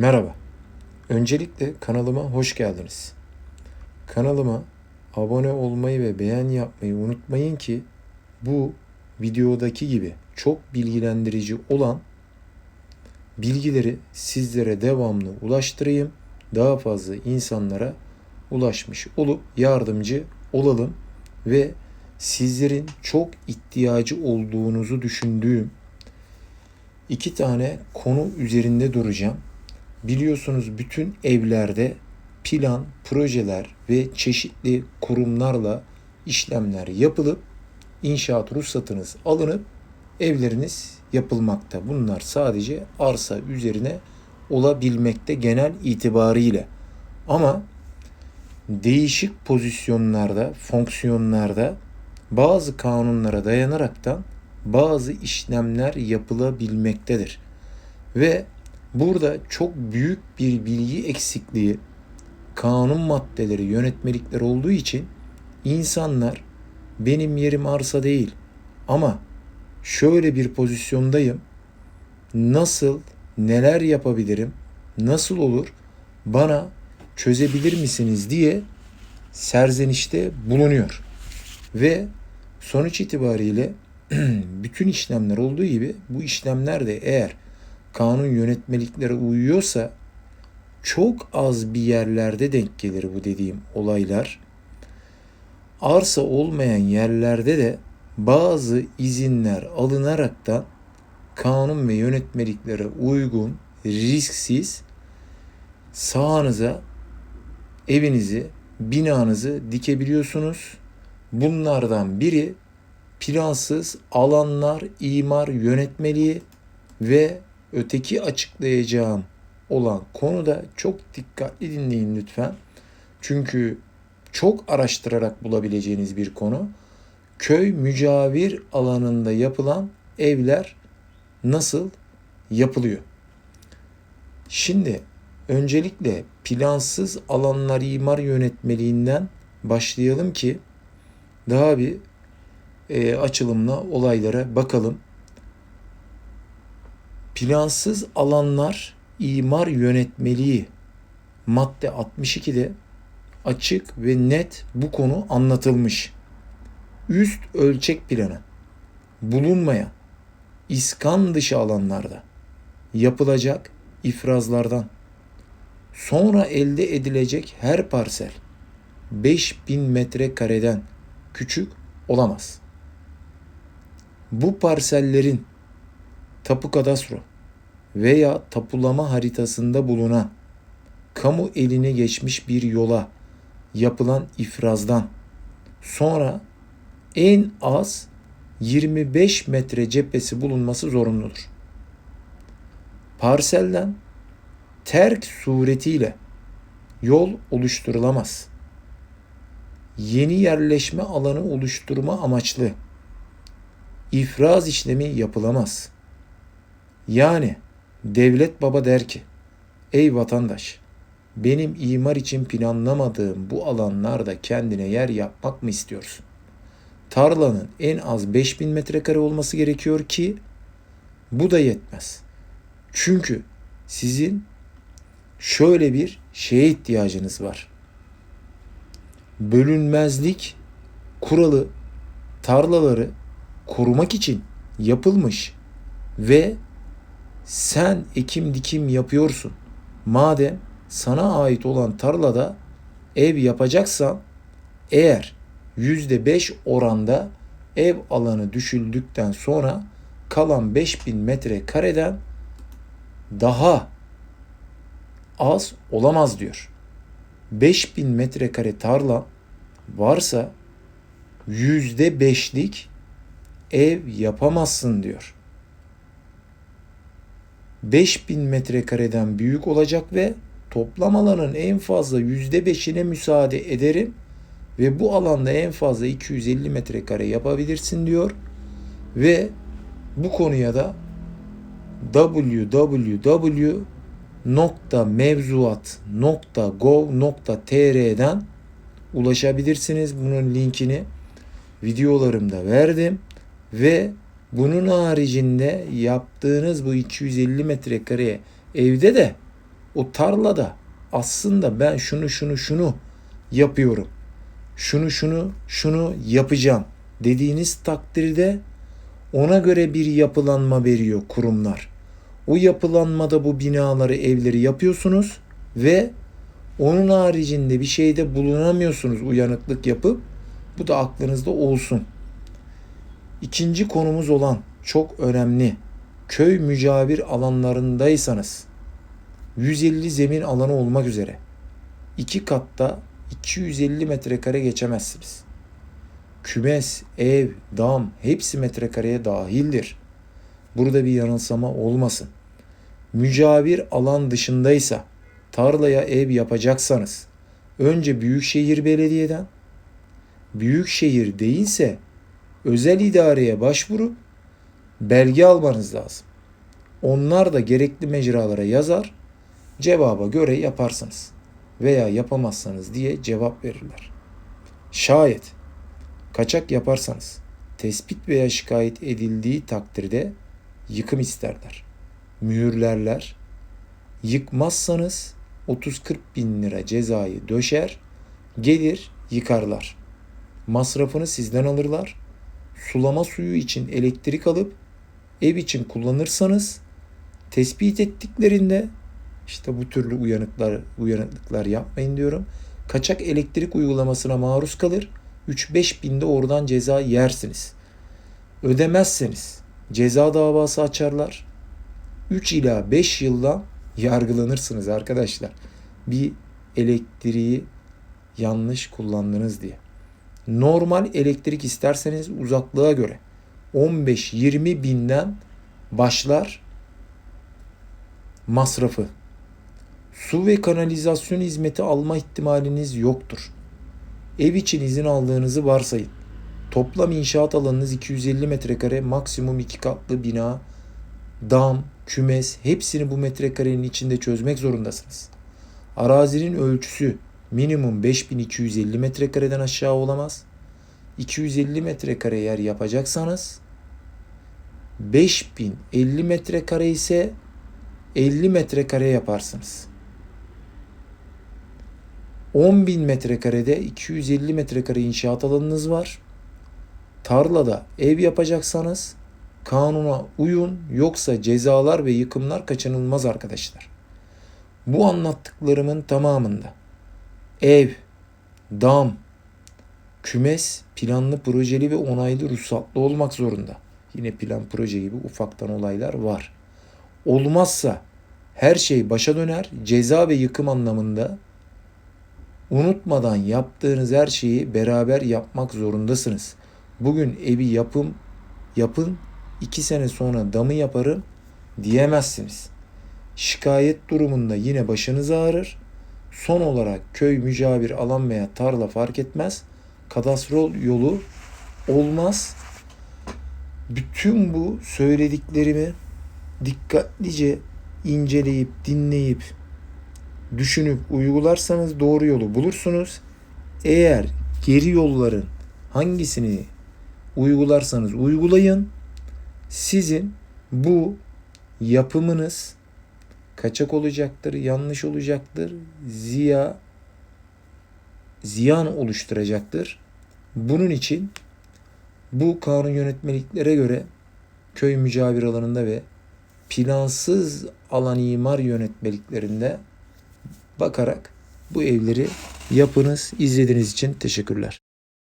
Merhaba. Öncelikle kanalıma hoş geldiniz. Kanalıma abone olmayı ve beğen yapmayı unutmayın ki bu videodaki gibi çok bilgilendirici olan bilgileri sizlere devamlı ulaştırayım. Daha fazla insanlara ulaşmış olup yardımcı olalım ve sizlerin çok ihtiyacı olduğunuzu düşündüğüm iki tane konu üzerinde duracağım. Biliyorsunuz bütün evlerde plan, projeler ve çeşitli kurumlarla işlemler yapılıp inşaat ruhsatınız alınıp evleriniz yapılmakta. Bunlar sadece arsa üzerine olabilmekte genel itibariyle. Ama değişik pozisyonlarda, fonksiyonlarda bazı kanunlara dayanaraktan bazı işlemler yapılabilmektedir. Ve burada çok büyük bir bilgi eksikliği, kanun maddeleri, yönetmelikler olduğu için insanlar benim yerim arsa değil ama şöyle bir pozisyondayım. Nasıl, neler yapabilirim, nasıl olur bana çözebilir misiniz diye serzenişte bulunuyor. Ve sonuç itibariyle bütün işlemler olduğu gibi bu işlemler de eğer kanun yönetmeliklere uyuyorsa çok az bir yerlerde denk gelir bu dediğim olaylar. Arsa olmayan yerlerde de bazı izinler alınaraktan kanun ve yönetmeliklere uygun, risksiz sahanıza evinizi, binanızı dikebiliyorsunuz. Bunlardan biri plansız alanlar imar yönetmeliği ve öteki açıklayacağım olan konuda çok dikkatli dinleyin lütfen. Çünkü çok araştırarak bulabileceğiniz bir konu. Köy mücavir alanında yapılan evler nasıl yapılıyor? Şimdi öncelikle plansız alanlar imar yönetmeliğinden başlayalım ki daha bir e, açılımla olaylara bakalım. Plansız alanlar imar yönetmeliği madde 62'de açık ve net bu konu anlatılmış. Üst ölçek planı bulunmayan iskan dışı alanlarda yapılacak ifrazlardan sonra elde edilecek her parsel 5000 metrekareden küçük olamaz. Bu parsellerin tapu kadastro veya tapulama haritasında bulunan kamu eline geçmiş bir yola yapılan ifrazdan sonra en az 25 metre cephesi bulunması zorunludur. Parselden terk suretiyle yol oluşturulamaz. Yeni yerleşme alanı oluşturma amaçlı ifraz işlemi yapılamaz. Yani devlet baba der ki, ey vatandaş, benim imar için planlamadığım bu alanlarda kendine yer yapmak mı istiyorsun? Tarlanın en az 5000 metrekare olması gerekiyor ki bu da yetmez. Çünkü sizin şöyle bir şeye ihtiyacınız var. Bölünmezlik kuralı tarlaları korumak için yapılmış ve sen ekim dikim yapıyorsun. Madem sana ait olan tarlada ev yapacaksan eğer yüzde beş oranda ev alanı düşüldükten sonra kalan 5000 metre kareden daha az olamaz diyor. 5000 metrekare tarla varsa yüzde beşlik ev yapamazsın diyor. 5000 metrekareden büyük olacak ve toplam alanın en fazla %5'ine müsaade ederim ve bu alanda en fazla 250 metrekare yapabilirsin diyor ve bu konuya da www.mevzuat.gov.tr'den ulaşabilirsiniz. Bunun linkini videolarımda verdim ve bunun haricinde yaptığınız bu 250 metrekareye evde de o tarlada aslında ben şunu şunu şunu yapıyorum. Şunu şunu şunu yapacağım dediğiniz takdirde ona göre bir yapılanma veriyor kurumlar. O yapılanmada bu binaları, evleri yapıyorsunuz ve onun haricinde bir şeyde bulunamıyorsunuz uyanıklık yapıp. Bu da aklınızda olsun. İkinci konumuz olan çok önemli. Köy mücavir alanlarındaysanız 150 zemin alanı olmak üzere iki katta 250 metrekare geçemezsiniz. Kümes, ev, dam hepsi metrekareye dahildir. Burada bir yanılsama olmasın. Mücavir alan dışındaysa tarlaya ev yapacaksanız önce Büyükşehir Belediye'den büyükşehir değilse özel idareye başvurup belge almanız lazım. Onlar da gerekli mecralara yazar, cevaba göre yaparsınız veya yapamazsanız diye cevap verirler. Şayet kaçak yaparsanız tespit veya şikayet edildiği takdirde yıkım isterler. Mühürlerler. Yıkmazsanız 30-40 bin lira cezayı döşer, gelir yıkarlar. Masrafını sizden alırlar. Sulama suyu için elektrik alıp ev için kullanırsanız tespit ettiklerinde işte bu türlü uyanıklar uyanıklıklar yapmayın diyorum. Kaçak elektrik uygulamasına maruz kalır. 3-5 binde oradan ceza yersiniz. Ödemezseniz ceza davası açarlar. 3 ila 5 yılda yargılanırsınız arkadaşlar. Bir elektriği yanlış kullandınız diye. Normal elektrik isterseniz uzaklığa göre 15-20 binden başlar masrafı. Su ve kanalizasyon hizmeti alma ihtimaliniz yoktur. Ev için izin aldığınızı varsayın. Toplam inşaat alanınız 250 metrekare, maksimum iki katlı bina, dam, kümes hepsini bu metrekarenin içinde çözmek zorundasınız. Arazinin ölçüsü minimum 5250 metrekareden aşağı olamaz. 250 metrekare yer yapacaksanız 5050 metrekare ise 50 metrekare yaparsınız. 10.000 metrekarede 250 metrekare inşaat alanınız var. Tarlada ev yapacaksanız kanuna uyun yoksa cezalar ve yıkımlar kaçınılmaz arkadaşlar. Bu anlattıklarımın tamamında ev, dam, kümes planlı projeli ve onaylı ruhsatlı olmak zorunda. Yine plan proje gibi ufaktan olaylar var. Olmazsa her şey başa döner. Ceza ve yıkım anlamında unutmadan yaptığınız her şeyi beraber yapmak zorundasınız. Bugün evi yapım yapın, iki sene sonra damı yaparım diyemezsiniz. Şikayet durumunda yine başınız ağrır. Son olarak köy mücavir alan veya tarla fark etmez. Kadastrol yolu olmaz. Bütün bu söylediklerimi dikkatlice inceleyip dinleyip düşünüp uygularsanız doğru yolu bulursunuz. Eğer geri yolların hangisini uygularsanız uygulayın. Sizin bu yapımınız kaçak olacaktır, yanlış olacaktır, ziya ziyan oluşturacaktır. Bunun için bu kanun yönetmeliklere göre köy mücavir alanında ve plansız alan imar yönetmeliklerinde bakarak bu evleri yapınız. İzlediğiniz için teşekkürler.